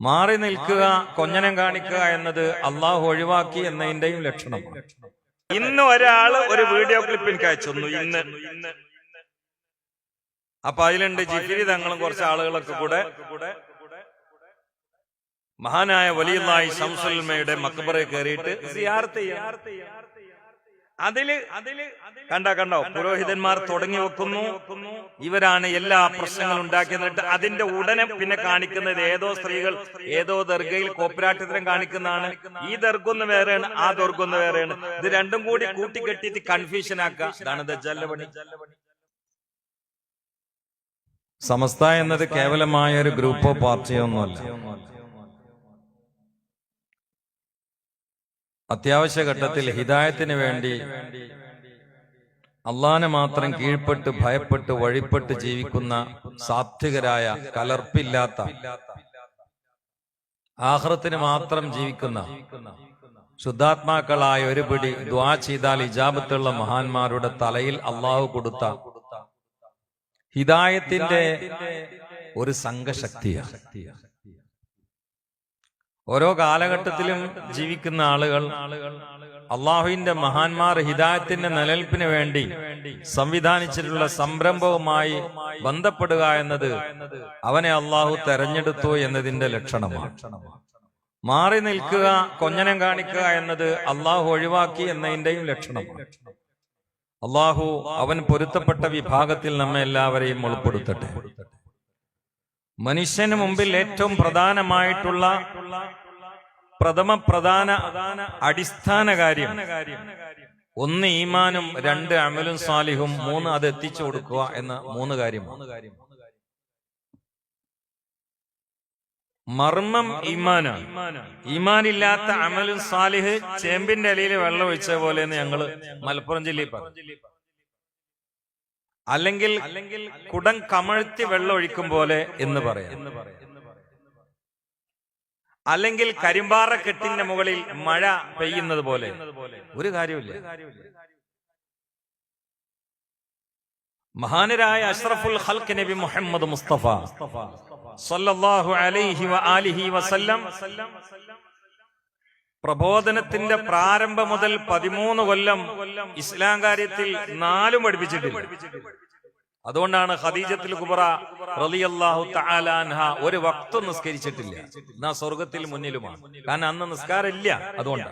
മാറി നിൽക്കുക കൊഞ്ഞനം കാണിക്കുക എന്നത് അള്ളാഹു ഒഴിവാക്കി എന്നതിന്റെയും ലക്ഷണമാണ്. ഇന്ന് ഒരാൾ ഒരു വീഡിയോ ക്ലിപ്പ് എനിക്ക് അയച്ചു ഇന്ന്. അപ്പൊ അതിലുണ്ട് ജിഫിരി തങ്ങളും കുറച്ച് ആളുകളൊക്കെ കൂടെ. മഹാനായ വലിയ ശംസുൽമയുടെ മക്കബറെ കയറിയിട്ട് സിയാർത്ത് ചെയ്യാം. അതിൽ അതിൽ കണ്ട കണ്ടോ? പുരോഹിതന്മാർ തുടങ്ങി വെക്കുന്നു. ഇവരാണ് എല്ലാ പ്രശ്നങ്ങളും ഉണ്ടാക്കിയത്. അതിന്റെ ഉടനെ പിന്നെ കാണിക്കുന്നത് ഏതോ സ്ത്രീകൾ ഏതോ ദർഗയിൽ കോപ്പരാട്ടിത്തരം കാണിക്കുന്നതാണ്. ഈ ദർഗൊന്ന് വേറെയാണ് ആ ദർഗൊന്ന് വേറെയാണ്. ഇത് രണ്ടും കൂടി കൂട്ടിക്കെട്ടിയിട്ട് കൺഫ്യൂഷൻ ആക്കുക. ഇതാണ് സമസ്ത എന്നത് കേവലമായ ഒരു ഗ്രൂപ്പോ പാർട്ടിയോ ഒന്നുമല്ല. അത്യാവശ്യ ഘട്ടത്തിൽ ഹിദായത്തിന് വേണ്ടി അള്ളാനെ മാത്രം കീഴ്പ്പെട്ട് ഭയപ്പെട്ട് വഴിപ്പെട്ട് ജീവിക്കുന്ന സാത്വികരായ കലർപ്പില്ലാത്ത ആഹ്റത്തിന് മാത്രം ജീവിക്കുന്ന ശുദ്ധാത്മാക്കളായ ഒരു പിടി ദ്വാ ചെയ്താൽ ഇജാബത്തുള്ള മഹാന്മാരുടെ തലയിൽ അള്ളാഹു കൊടുത്ത ഹിദായത്തിന്റെ ഒരു സംഘശക്തിയാണ്. ഓരോ കാലഘട്ടത്തിലും ജീവിക്കുന്ന ആളുകൾ അള്ളാഹുവിന്റെ മഹാന്മാർ ഹിദായത്തിന്റെ നിലനിൽപ്പിന് വേണ്ടി സംവിധാനിച്ചിട്ടുള്ള സംരംഭവുമായി ബന്ധപ്പെടുക എന്നത് അവനെ അള്ളാഹു തെരഞ്ഞെടുത്തു എന്നതിന്റെ ലക്ഷണമാണ്. മാറി നിൽക്കുക കൊഞ്ഞനം കാണിക്കുക എന്നത് അള്ളാഹു ഒഴിവാക്കി എന്നതിന്റെയും ലക്ഷണമാണ്. അള്ളാഹു അവൻ പൊരുത്തപ്പെട്ട വിഭാഗത്തിൽ നമ്മെ എല്ലാവരെയും ഉൾപ്പെടുത്തട്ടെ മനുഷ്യന് മുമ്പിൽ ഏറ്റവും പ്രധാനമായിട്ടുള്ള പ്രഥമ പ്രധാന അടിസ്ഥാന കാര്യം ഒന്ന് ഈമാനും രണ്ട് അമലും സാലിഹും മൂന്ന് അത് എത്തിച്ചു കൊടുക്കുക എന്ന മൂന്ന് കാര്യം മർമ്മം ഈമാനാണ്. ഈമാനില്ലാത്ത അമലും സാലിഹ് ചേമ്പിന്റെ അലിയിൽ വെള്ളം ഒഴിച്ച പോലെ ഞങ്ങൾ മലപ്പുറം ജില്ലയിൽ പറഞ്ഞു. അല്ലെങ്കിൽ അല്ലെങ്കിൽ കുടം കമഴ്ത്തി വെള്ളമൊഴിക്കും പോലെ എന്ന് പറയാം. അല്ലെങ്കിൽ കരിമ്പാറ കെട്ടിന്റെ മുകളിൽ മഴ പെയ്യുന്നത് പോലെ. ഒരു കാര്യമില്ല മഹാനരായ അഷ്റഫുൽ ഹൽക്ക് നബി മുഹമ്മദ് മുസ്തഫ സല്ലല്ലാഹു അലൈഹി വസല്ലം പ്രബോധനത്തിന്റെ പ്രാരംഭം മുതൽ പതിമൂന്ന് കൊല്ലം ഇസ്ലാം കാര്യത്തിൽ നാലും പഠിപ്പിച്ചിട്ടില്ല. അതുകൊണ്ടാണ് ഖദീജത്തിൽ കുബറ റളിയല്ലാഹു തആല അൻഹ ഒരു വക്തം നിസ്കരിച്ചിട്ടില്ല. എന്നാ സ്വർഗത്തിൽ മുന്നിലുമാണ്. കാരണം അന്ന് നിസ്കാരം ഇല്ല അതുകൊണ്ട്.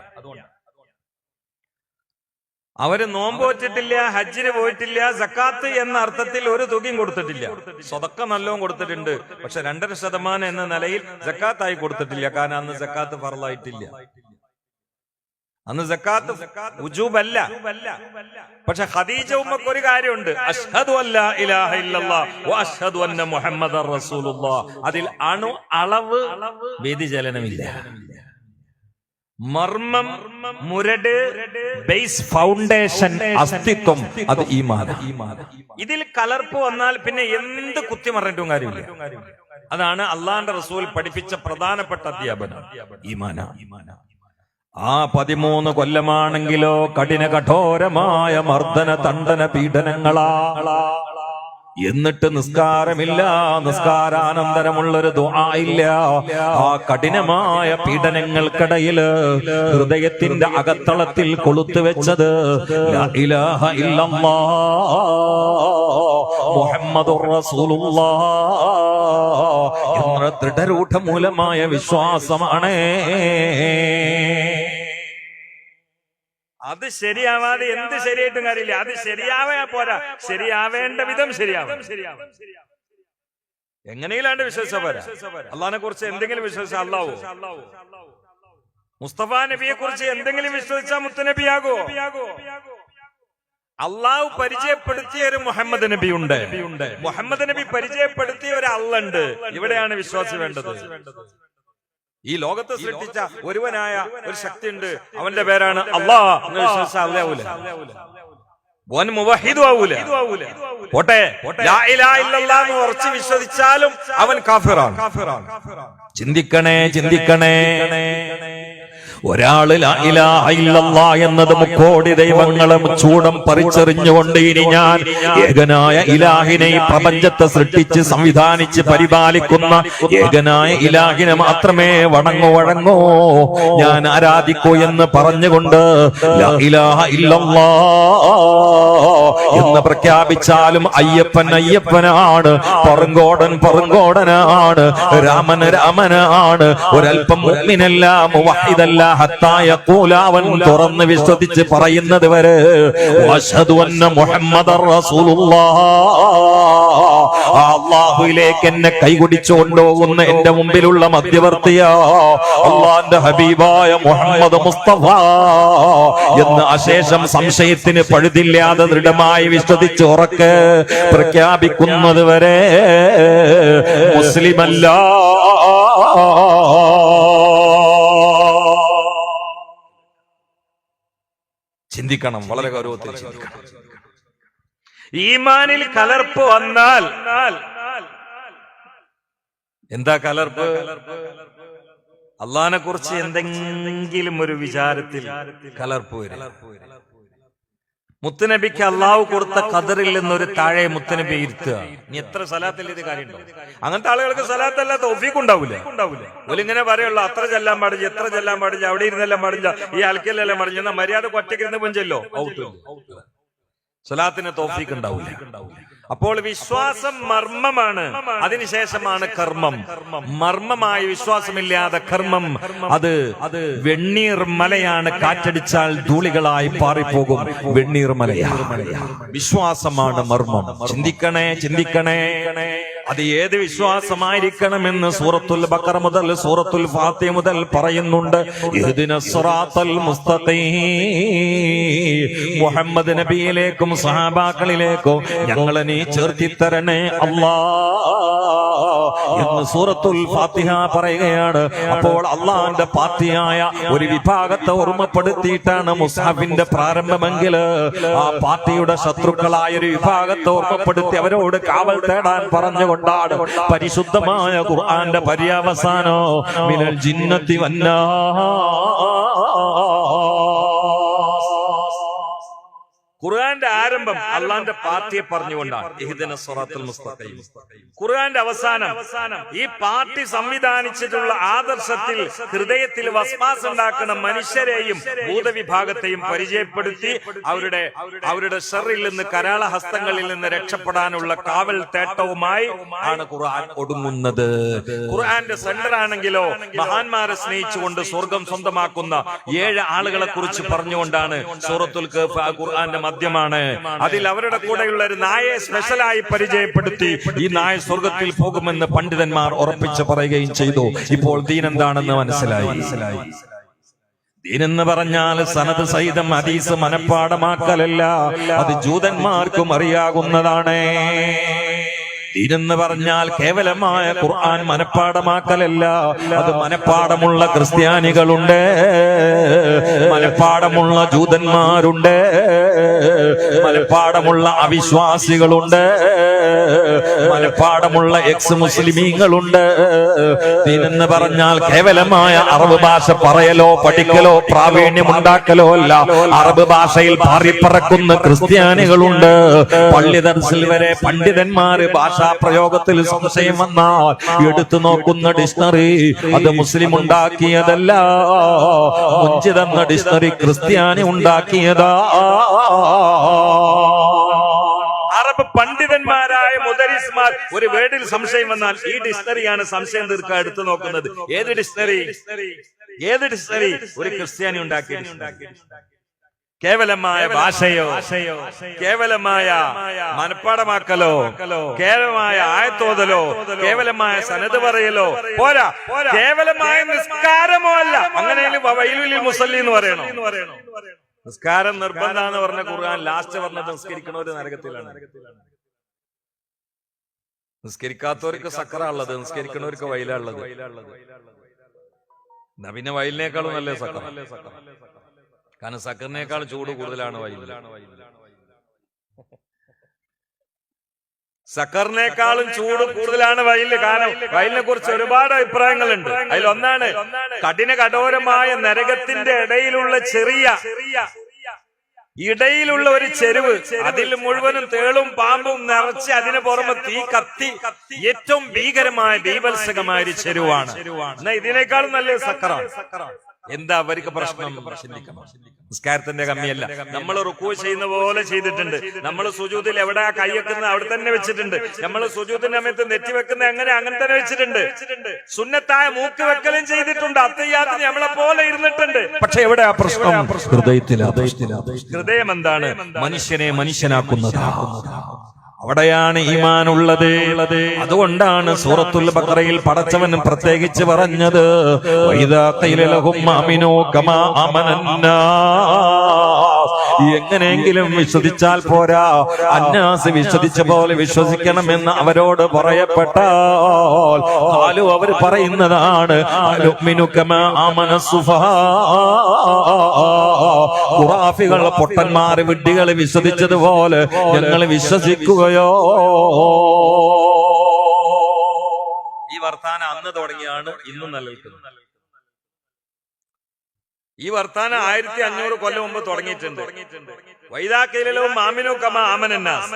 അവർ നോമ്പോറ്റിട്ടില്ല ഹജ്ജിന് പോയിട്ടില്ല സക്കാത്ത് എന്ന അർത്ഥത്തിൽ ഒരു തുകയും കൊടുത്തിട്ടില്ല. സ്വതക്ക നല്ലോം കൊടുത്തിട്ടുണ്ട്. പക്ഷെ രണ്ടര ശതമാനം എന്ന നിലയിൽ സക്കാത്തായി കൊടുത്തിട്ടില്ല. കാരണം അന്ന് സക്കാത്ത് ഫറലായിട്ടില്ല അന്ന് സക്കാത്ത് ഉജൂബല്ല പക്ഷെ ഖദീജ ഉമ്മക്ക് ഒരു കാര്യമുണ്ട്. അഷ്ഹദു അല്ലാ ഇലാഹ ഇല്ലല്ലാഹ് വ അഷ്ഹദു അന്ന മുഹമ്മദർ റസൂലുള്ളാഹ് അതിൽ അണു അളവ് വ്യതിചലനമില്ല. മർമ്മം മുരട് ബേസ് ഫൗണ്ടേഷൻ അസ്തിത്വം അത് ഈമാന. ഇതിൽ കലർപ്പ് വന്നാൽ പിന്നെ എന്ത് കുത്തിമറിഞ്ഞിട്ടും കാര്യമില്ല. അതാണ് അള്ളാന്റെ റസൂൽ പഠിപ്പിച്ച പ്രധാനപ്പെട്ട അധ്യാപനം. ഈമാന. ആ പതിമൂന്ന് കൊല്ലമാണെങ്കിലോ കഠിന കഠോരമായ മർദ്ദന തണ്ടന പീഡനങ്ങളാ. എന്നിട്ട് നിസ്കാരമില്ല നിസ്കാരാനന്തരമുള്ളൊരു ഇല്ല. ആ കഠിനമായ പീഡനങ്ങൾക്കിടയിൽ ഹൃദയത്തിന്റെ അകത്തളത്തിൽ കൊളുത്തു വെച്ചത് ഇലാഹ എന്ന ദൃഢരൂഢമൂലമായ വിശ്വാസമാണ്. അത് ശരിയാവാതെ എന്ത് ശരിയായിട്ടും കാര്യമില്ല. അത് ശരിയാവാ പോരാ. ശരിയാവേണ്ട വിധം ശരിയാവും. എങ്ങനെയിലാണ്ട് വിശ്വസിച്ച പോരാ? അള്ളഹാനെ കുറിച്ച് എന്തെങ്കിലും വിശ്വസിച്ച അള്ളാവോ മുസ്തഫ നബിയെ കുറിച്ച് എന്തെങ്കിലും വിശ്വസിച്ച മുത്തനബിയാകോ. അള്ളാഹു പരിചയപ്പെടുത്തിയ ഒരു മുഹമ്മദ് നബി ഉണ്ട് മുഹമ്മദ് നബി പരിചയപ്പെടുത്തിയ ഒരു അള്ളുണ്ട്. ഇവിടെയാണ് വിശ്വാസം വേണ്ടത്. ഈ ലോകത്തെ സൃഷ്ടിച്ച ഒരുവനായ ഒരു ശക്തി ഉണ്ട് അവന്റെ പേരാണ് അള്ളാഹ്. ഓൻ മുവഹിദും ആവൂല. പോട്ടെ. എന്ന് ഉറച്ചു വിശ്വസിച്ചാലും അവൻ കാഫിറാണ്. ചിന്തിക്കണേ ചിന്തിക്കണേ. ഇല്ലല്ലാ എന്നത് മുക്കോടി ദൈവങ്ങളെ ചൂടം പറിച്ചെറിഞ്ഞുകൊണ്ട് ഇനി ഞാൻ ഏകനായ ഇലാഹിനെ പ്രപഞ്ചത്തെ സൃഷ്ടിച്ച് സംവിധാനിച്ച് പരിപാലിക്കുന്ന ഏകനായ ഇലാഹിനെ മാത്രമേ വണങ്ങോ വഴങ്ങോ. ഞാൻ ആരാധിക്കൂ എന്ന് പറഞ്ഞുകൊണ്ട് ഇലാഹ ഇല്ലല്ലാ എന്ന് പ്രഖ്യാപിച്ചാലും അയ്യപ്പൻ അയ്യപ്പനാണ് പറങ്കോടൻ പറങ്കോടനാണ് രാമൻ രാമനാണ്. ഒരൽപ്പം മുമ്മിനല്ല മുവഹിദല്ല ഹത്തായ കൂലാവൻ തുറന്ന് വിശ്വസിച്ച് പറയുന്നത് വരെ മുഹമ്മദ് അന്ന മുഹമ്മദ് അള്ളാഹുയിലേക്ക് എന്നെ കൈകുടിച്ചുകൊണ്ടോ ഒന്ന് എന്റെ മുമ്പിലുള്ള മധ്യവർത്തിയാ. അള്ളാന്റെ ഹബീബായ മുഹമ്മദ് മുസ്തഫ എന്ന് അശേഷം സംശയത്തിന് പഴുതില്ലാതെ ദൃഢമായി വിശ്വസിച്ച് ഉറക്ക് പ്രഖ്യാപിക്കുന്നത് വരെ മുസ്ലിമല്ല. ചിന്തിക്കണം വളരെ ഗൗരവത്തിൽ ചിന്തിക്കണം. ഈമാനിൽ കലർപ്പ് വന്നാൽ എന്താ കലർപ്പ്? അള്ളഹാനെ കുറിച്ച് എന്തെങ്കിലും ഒരു വിചാരത്തിൽ കലർപ്പ് വരും മുത്തുനബിക്ക് അള്ളാഹു കൊടുത്ത കതറിൽ നിന്നൊരു താഴെ മുത്തുനബി ഇരുത്തുക. ഇനി എത്ര സലാത്തിൽ ഇത് കാര്യമുണ്ടോ? അങ്ങനത്തെ ആളുകൾക്ക് സലാത്തല്ല തോഫീക്ക് ഉണ്ടാവില്ല ഉണ്ടാവില്ല ഒലിങ്ങനെ പറയുള്ളൂ അത്ര ചെല്ലാൻ പാടില്ല എത്ര ചെല്ലാൻ പാടില്ല അവിടെ ഇരുന്നെല്ലാം പാടില്ല ഈ അൽക്കലെല്ലാം പാടില്ല എന്നാ മര്യാദ ഒറ്റയ്ക്ക് ഇരുന്ന് പഞ്ചല്ലോ? ഔട്ട്. സ്വലാത്തിന് തോഫീക്ക് ഉണ്ടാവില്ല അപ്പോൾ വിശ്വാസം മർമ്മമാണ്. അതിനുശേഷമാണ് കർമ്മം. മർമ്മമായ വിശ്വാസമില്ലാതെ കർമ്മം. അത് അത് വെണ്ണീർ മലയാണ് കാറ്റടിച്ചാൽ ധൂളികളായി പാറിപ്പോകും വെണ്ണീർ മലയാണ്. വിശ്വാസമാണ് മർമ്മം. ചിന്തിക്കണേ. ചിന്തിക്കണേ. അത് ഏത് വിശ്വാസമായിരിക്കണമെന്ന് സൂറത്തുൽ ബക്കർ മുതൽ സൂറത്തുൽ ഫാത്തി മുതൽ പറയുന്നുണ്ട്. മുഹമ്മദ് നബിയിലേക്കും സഹാബാക്കളിലേക്കും ഞങ്ങളെ നീ ചേർത്തിത്തരണേ അല്ലാ എന്ന് സൂറത്തുൽ ഫാത്തിഹ പറയുകയാണ്. അപ്പോൾ അള്ളാന്റെ പാർട്ടിയായ ഒരു വിഭാഗത്തെ ഓർമ്മപ്പെടുത്തിയിട്ടാണ് മുസാഫിന്റെ പ്രാരംഭമെങ്കിൽ ആ പാർട്ടിയുടെ ശത്രുക്കളായ ഒരു വിഭാഗത്തെ ഓർമ്മപ്പെടുത്തി അവരോട് കാവൽ തേടാൻ പറഞ്ഞുകൊണ്ടാണ് പരിശുദ്ധമായ ഖുർആന്റെ പര്യവസാനോ മിനൽ ജിന്നത്തി വന്നാ. ഖുർആന്റെ ആരംഭം അള്ളാന്റെ പാർട്ടിയെ പറഞ്ഞുകൊണ്ടാണ്. ഇഹ്ദിന മുസ്തഖീം. ഖുർആന്റെ അവസാനം ഈ പാർട്ടി സംവിധാനിച്ചിട്ടുള്ള ആദർശത്തിൽ ഹൃദയത്തിൽ വസ്വാസ് ഉണ്ടാക്കുന്ന മനുഷ്യരെയും ഭൂതവിഭാഗത്തെയും പരിചയപ്പെടുത്തി അവരുടെ അവരുടെ ഷെറിൽ നിന്ന് കരാള ഹസ്തങ്ങളിൽ നിന്ന് രക്ഷപ്പെടാനുള്ള കാവൽ തേട്ടവുമായി ആണ് ഖുർആൻ ഒടുങ്ങുന്നത് ഖുർആന്റെ സെന്റർ ആണെങ്കിലോ മഹാന്മാരെ സ്നേഹിച്ചുകൊണ്ട് സ്വർഗം സ്വന്തമാക്കുന്ന ഏഴ് ആളുകളെ കുറിച്ച് പറഞ്ഞുകൊണ്ടാണ് സൂറത്തുൽ ഖുർആന്റെ മധ്യമാണ് അതിൽ അവരുടെ കൂടെയുള്ള ഒരു നായയെ സ്പെഷ്യലായി പരിചയപ്പെടുത്തി ഈ നായ സ്വർഗത്തിൽ പോകുമെന്ന് പണ്ഡിതന്മാർ ഉറപ്പിച്ച് പറയുകയും ചെയ്തു. ഇപ്പോൾ ദീൻ എന്താണെന്ന് മനസ്സിലായി. മനസ്സിലായി ദീനെന്ന് പറഞ്ഞാൽ സനത് സഹിതം ഹദീസ് മനഃപ്പാടമാക്കലല്ല അത് ജൂതന്മാർക്കും അറിയാകുന്നതാണ് ദീനെന്ന് പറഞ്ഞാൽ കേവലമായ ഖുർആൻ മനഃപ്പാടമാക്കലല്ല അത് മനഃപ്പാടമുള്ള ക്രിസ്ത്യാനികളുണ്ട്. മനഃപ്പാടമുള്ള ജൂതന്മാരുണ്ട്. മനഃപ്പാടമുള്ള അവിശ്വാസികളുണ്ട്. മനഃപ്പാടമുള്ള എക്സ് മുസ്ലിമീങ്ങളുണ്ട് ദീനെന്ന് പറഞ്ഞാൽ കേവലമായ അറബ് ഭാഷ പറയലോ പഠിക്കലോ പ്രാവീണ്യം ഉണ്ടാക്കലോ അല്ല. അറബ് ഭാഷയിൽ പാറിപ്പറക്കുന്ന ക്രിസ്ത്യാനികളുണ്ട്. പള്ളി ദർസിൽ വരെ പണ്ഡിതന്മാര് ഭാഷാ പ്രയോഗത്തിൽ സംശയം വന്നാൽ എടുത്തു നോക്കുന്ന ഡിക്ഷണറി അത് മുസ്ലിം ഉണ്ടാക്കിയതല്ല. മുഞ്ചിതെന്ന ഡിക്ഷണറി ക്രിസ്ത്യാനി ഉണ്ടാക്കിയതാ. അറബ് പണ്ഡിതന്മാരായ മുദരിസ്മാർ ഒരു വേർഡിൽ സംശയം വന്നാൽ ഈ ഡിക്ഷണറിയാണ് സംശയം തീർക്കാൻ എടുത്തു നോക്കുന്നത്. ഏത് ഡിക്ഷണറി? ഏത് ഡിക്ഷണറി? ഒരു ക്രിസ്ത്യാനി ഉണ്ടാക്കി കേവലമായ ഭാഷയോ കേവലമായ മനപ്പാടമാക്കലോ കേവലമായ ആയത്തോതലോ കേവലമായ സനത് പറയലോ പോരാ കേവലമായ നിസ്കാരമോ അല്ല. അങ്ങനെ വൈലുലിൽ മുസല്ലി എന്ന് പറയണോ? നിസ്കാരം നിർബന്ധാന്ന് പറഞ്ഞ ഖുർആൻ ലാസ്റ്റ് പറഞ്ഞത് നിസ്കരിക്കണവര് നരകത്തിലാണ്. നിസ്കരിക്കാത്തവർക്ക് സക്കറ ഉള്ളത് നിസ്കരിക്കണവർക്ക് വയലുള്ളത് ഉള്ളത് പിന്നെ വയലിനേക്കാളും നല്ല സക്കറ കാരണം സക്കറിനേക്കാൾ ചൂട് കൂടുതലാണ് വയലിൽ സക്കറിനേക്കാളും ചൂട് കൂടുതലാണ് വയലിൽ കാരണം വയലിനെ കുറിച്ച് ഒരുപാട് അഭിപ്രായങ്ങളുണ്ട്. അതിലൊന്നാണ് കഠിന കഠോരമായ നരകത്തിന്റെ ഇടയിലുള്ള ചെറിയ ഇടയിലുള്ള ഒരു ചെരുവ്. അതിൽ മുഴുവനും തേളും പാമ്പും നിറച്ച് അതിന് പുറമെ തീ കത്തി ഏറ്റവും ഭീകരമായ ബീഭത്സകമായ ഒരു ചെരുവാണ്. എന്നാ ഇതിനേക്കാളും നല്ല സക്കറ എന്താ അവർക്ക് പ്രശ്നം? ചിന്തിക്കണം. നിസ്കാരത്തിന്റെ കമ്മിയല്ല. നമ്മൾ റുക്കു ചെയ്യുന്ന പോലെ ചെയ്തിട്ടുണ്ട്. നമ്മൾ സുജൂതിൽ എവിടെ കൈ വെക്കുന്നത് അവിടെ തന്നെ വെച്ചിട്ടുണ്ട്. നമ്മൾ സുജൂതിന്റെ സമയത്ത് നെറ്റി വെക്കുന്നത് എങ്ങനെ അങ്ങനെ തന്നെ വെച്ചിട്ടുണ്ട്. സുന്നത്തായ മൂക്ക് വെക്കലും ചെയ്തിട്ടുണ്ട്. അത്തയ്യാത്തിന് നമ്മളെ പോലെ ഇരുന്നിട്ടുണ്ട്. പക്ഷെ എവിടെ ആ പ്രശ്നം? ഹൃദയത്തിൽ ഹൃദയം എന്താണ് മനുഷ്യനെ മനുഷ്യനാക്കുന്നതാ. അവിടെയാണ് ഈമാൻ ഉള്ളത് അതുകൊണ്ടാണ് സൂറത്തുൽ ബക്രയിൽ പടച്ചവൻ പ്രത്യേകിച്ച് പറഞ്ഞത് എങ്ങനെയെങ്കിലും വിശ്വസിച്ചാൽ പോരാ. അന്നാസ് വിശ്വസിച്ച പോലെ വിശ്വസിക്കണമെന്ന് അവരോട് പറയപ്പെട്ടാൽ ആലു അവർ പറയുന്നതാണ്. ഖുറാഫികൾ പൊട്ടന്മാർ വിഡ്ഢികൾ വിശ്വസിച്ചതുപോലെ ഞങ്ങൾ വിശ്വസിക്കുകയോ. ഈ വർത്താനം അന്ന് തുടങ്ങിയാണ് ഇന്നും നിലനിൽക്കുന്നത് ഈ വർത്താനം ആയിരത്തി അഞ്ഞൂറ് കൊല്ലം മുമ്പ് തുടങ്ങിയിട്ടുണ്ട്. വൈതാക്കയിലോ മാമിനോ കമ ആമനന്നാസ്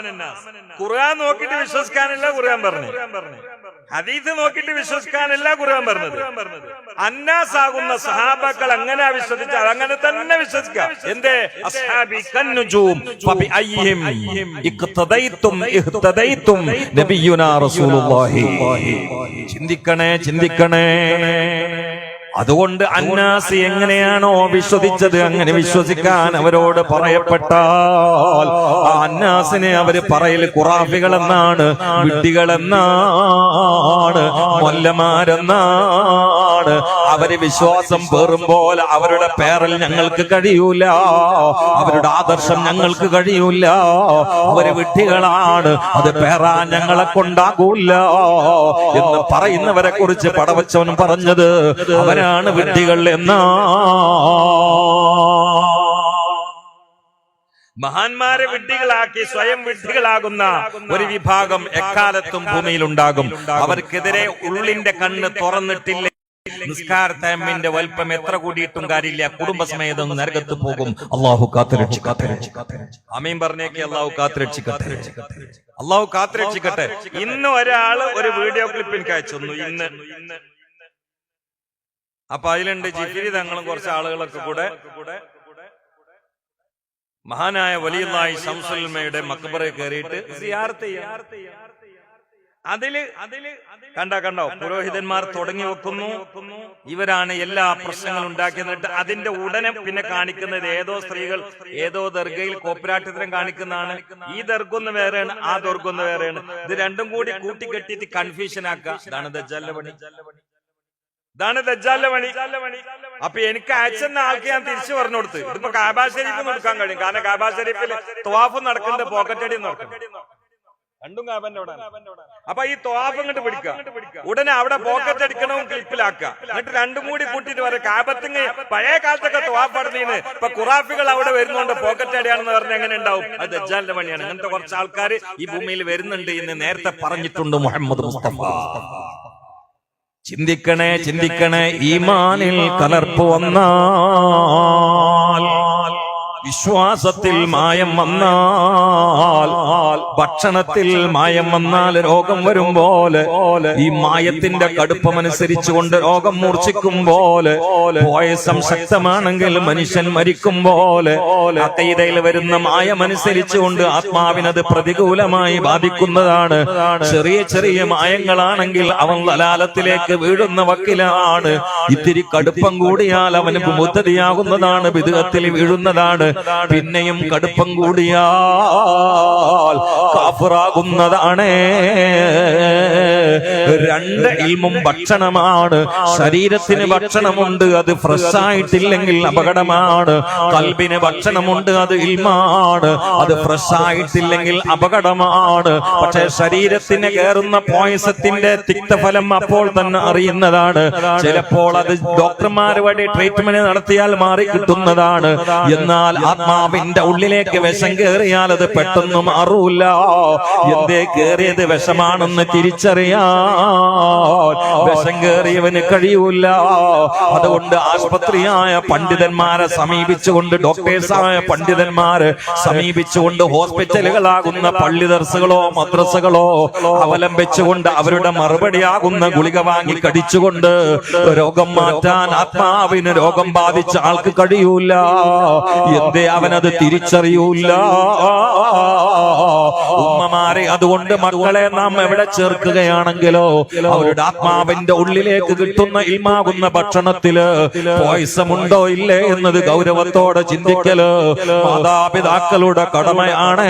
ഖുർആൻ നോക്കിട്ട് വിശ്വസിക്കാനല്ല ഖുർആൻ പറഞ്ഞു. ഹദീസ് നോക്കിട്ട് വിശ്വസിക്കാനല്ല ഖുർആൻ പറഞ്ഞത് അന്നാസ് ആകുന്ന സഹാബാക്കൾ അങ്ങനെ വിശ്വസിച്ച അങ്ങനെ തന്നെ വിശ്വസിക്കാം. എന്തേ? അസ്ഹാബി കന്നുജൂം. ഫബി അയ്യിഹിം ഇഖ്തദൈതും ഇഹ്തദൈതും നബിയുനാ റസൂലുള്ളാഹി. ചിന്തിക്കണേ ചിന്തിക്കണേ. അതുകൊണ്ട് അന്നാസ് എങ്ങനെയാണോ വിശ്വസിച്ചത് അങ്ങനെ വിശ്വസിക്കാൻ അവരോട് പറയപ്പെട്ടാൽ ആ അന്നാസിനെ അവർ പറയൽ കുറാഫികൾ എന്നാണ് വിഡ്ഢികൾ എന്നാണ് മൊല്ലമാരെന്നാണ് അവർ വിശ്വാസം പേറുമ്പോൾ അവരുടെ പേരൽ ഞങ്ങൾക്ക് കഴിയൂല. അവരുടെ ആദർശം ഞങ്ങൾക്ക് കഴിയൂല. അവർ വിട്ടികളാണ് അത് പേറാൻ ഞങ്ങളെ കൊണ്ടാകൂല. എന്ന് പറയുന്നവരെ കുറിച്ച് പടവച്ചവൻ പറഞ്ഞത് അവരാണ് വിട്ടികൾ എന്ന. മഹാന്മാരെ വിഡ്ഢികളാക്കി സ്വയം വിഡ്ഢികളാകുന്ന ഒരു വിഭാഗം എക്കാലത്തും ഭൂമിയിലുണ്ടാകും. അവർക്കെതിരെ ഉള്ളിന്റെ കണ്ണ് തുറന്നിട്ടില്ല. നിസ്കാരത്തമ്മിന്റെ വലിപ്പം എത്ര കൂടിയിട്ടും കാര്യമില്ല. കുടുംബസമേതം നരകത്ത് പോകും. അള്ളാഹു കാത്തുരക്ഷിക്കട്ടെ അമീൻ പറഞ്ഞേക്ക് അള്ളാഹു കാത്തിരക്ഷിക്കട്ടെ അള്ളാഹു കാത്തിരക്ഷിക്കട്ടെ ഇന്ന് ഒരാൾ ഒരു വീഡിയോ ക്ലിപ്പ് എനിക്ക് അയച്ചു ഇന്ന് അപ്പൊ അതിലുണ്ട് ജിഫിരി തങ്ങളും കുറച്ച് ആളുകളൊക്കെ കൂടെ മഹാനായ വലിയ ശംസുൽമയുടെ മക്ബറെ കയറിയിട്ട് സിയാർത്ത് ചെയ്യാം. അതിൽ അതിൽ കണ്ട കണ്ടോ? പുരോഹിതന്മാർ തുടങ്ങി വെക്കുന്നു. ഇവരാണ് എല്ലാ പ്രശ്നങ്ങളും ഉണ്ടാക്കിയെന്നിട്ട് അതിന്റെ ഉടനെ പിന്നെ കാണിക്കുന്നത് ഏതോ സ്ത്രീകൾ. ഏതോ ദർഗയിൽ കോപ്പരാട്ടിത്തരം കാണിക്കുന്നതാണ്. ഈ ദർഗൊന്ന് വേറെയാണ് ആ ദർഗൊന്ന് വേറെയാണ്. ഇത് രണ്ടും കൂടി കൂട്ടിക്കെട്ടിയിട്ട് കൺഫ്യൂഷൻ ആക്കുക. ഇതാണ് ദജ്ജാലിന്റെ പണി. ഇതാണ് പണി. അപ്പൊ എനിക്ക് അയച്ചെന്ന ആൾക്ക് ഞാൻ തിരിച്ചു പറഞ്ഞു കൊടുത്ത്. ഇതിപ്പോ കാബാ ഷരീഫ് നടക്കാൻ കഴിയും. കാരണം കാബാ ഷരീഫിൽ ത്വാഫ് നടക്കുന്നുണ്ട് പോക്കറ്റ് അടി നടക്കും രണ്ടും കാബന്റെ അവിടെ അപ്പൊ ഈ തോഫ് ഇങ്ങോട്ട് പിടിക്കുക. ഉടനെ അവിടെ പോക്കറ്റ് അടിക്കണവും ക്ലിപ്പിലാക്കുക. എന്നിട്ട് രണ്ടും കൂടി കൂട്ടിയിട്ട് പറയാം കാബത്തിങ് പഴയ കാലത്തൊക്കെ തോഫ് നടന്നീന്ന് ഇപ്പൊ കുറാഫികൾ അവിടെ വരുന്നുണ്ട്. പോക്കറ്റ് അടിയാണെന്ന് പറഞ്ഞ എങ്ങനെ ഉണ്ടാവും? അത് ദജ്ജാലിന്റെ പണിയാണ്. അങ്ങനത്തെ കുറച്ച് ആൾക്കാർ ഈ ഭൂമിയിൽ വരുന്നുണ്ട് എന്ന് നേരത്തെ പറഞ്ഞിട്ടുണ്ട് മുഹമ്മദ് മുസ്തഫ. ചിന്തിക്കണേ ചിന്തിക്കണേ ഈമാനിൽ കലർപ്പ് വന്നാൽ വിശ്വാസത്തിൽ മായം വന്നാൽ ഭക്ഷണത്തിൽ മായം വന്നാൽ രോഗം വരും പോലെ ഈ മായത്തിന്റെ കടുപ്പമനുസരിച്ചുകൊണ്ട് രോഗം മൂർച്ഛിക്കും പോലെ പോയസം ശക്തമാണെങ്കിൽ മനുഷ്യൻ മരിക്കും പോലെ അതീതയിൽ വരുന്ന മായമനുസരിച്ചുകൊണ്ട് ആത്മാവിനത് പ്രതികൂലമായി ബാധിക്കുന്നതാണ്. ചെറിയ ചെറിയ മായങ്ങളാണെങ്കിൽ അവൻ ലലാലത്തിലേക്ക് വീഴുന്ന വക്കിലാണ്. ഇത്തിരി കടുപ്പം കൂടിയാൽ അവന് മുത്തതിയാകുന്നതാണ് വിധത്തിൽ വീഴുന്നതാണ്. പിന്നെയും കടുപ്പം കൂടിയാൽ കാഫറാകുന്നതാണ്. രണ്ട് ഇൽമും ഭക്ഷണമാണ്. ശരീരത്തിന് ഭക്ഷണമുണ്ട്. അത് ഫ്രഷ് ആയിട്ടില്ലെങ്കിൽ അപകടമാണ്. കൽബിന് ഭക്ഷണമുണ്ട്. അത് ഇൽമാണ്. അത് ഫ്രഷ് ആയിട്ടില്ലെങ്കിൽ അപകടമാണ്. പക്ഷെ ശരീരത്തിന് കയറുന്ന പോയസത്തിന്റെ തിക്തഫലം അപ്പോൾ തന്നെ അറിയുന്നതാണ്. ചിലപ്പോൾ അത് ഡോക്ടർമാർ വഴി ട്രീറ്റ്മെന്റ് നടത്തിയാൽ മാറി കിട്ടുന്നതാണ്. എന്നാൽ ആത്മാവിന്റെ ഉള്ളിലേക്ക് വിഷം കയറിയാൽ അത് പെട്ടെന്ന് മാറൂല എന്തേ കേറിയത് വിഷമാണെന്ന് തിരിച്ചറിയാൻ വിഷം കയറിയവന് കഴിയൂല. അതുകൊണ്ട് ആശുപത്രിയായ പണ്ഡിതന്മാരെ സമീപിച്ചുകൊണ്ട് ഡോക്ടേഴ്സായ പണ്ഡിതന്മാരെ സമീപിച്ചുകൊണ്ട് ഹോസ്പിറ്റലുകളാകുന്ന പള്ളി ദർസുകളോ മദ്രസകളോ അവലംബിച്ചുകൊണ്ട് അവരുടെ മറുപടിയാകുന്ന ഗുളിക വാങ്ങി കടിച്ചുകൊണ്ട് രോഗം മാറ്റാൻ ആത്മാവിന് രോഗം ബാധിച്ച ആൾക്ക് കഴിയൂല. എന്തേ അവനത് തിരിച്ചറിയൂല. ഉമ്മമാരെ അതുകൊണ്ട് മക്കളെ നാം എവിടെ ചേർക്കുകയാണെങ്കിലോ അവരുടെ ആത്മാവിന്റെ ഉള്ളിലേക്ക് കിട്ടുന്ന ഇൽമാകുന്ന ഭക്ഷണത്തിൽ പോയിസമുണ്ടോ ഇല്ലേ എന്നത് ഗൗരവത്തോടെ ചിന്തിക്കൽ. മാതാപിതാക്കളുടെ കടമയാണ്.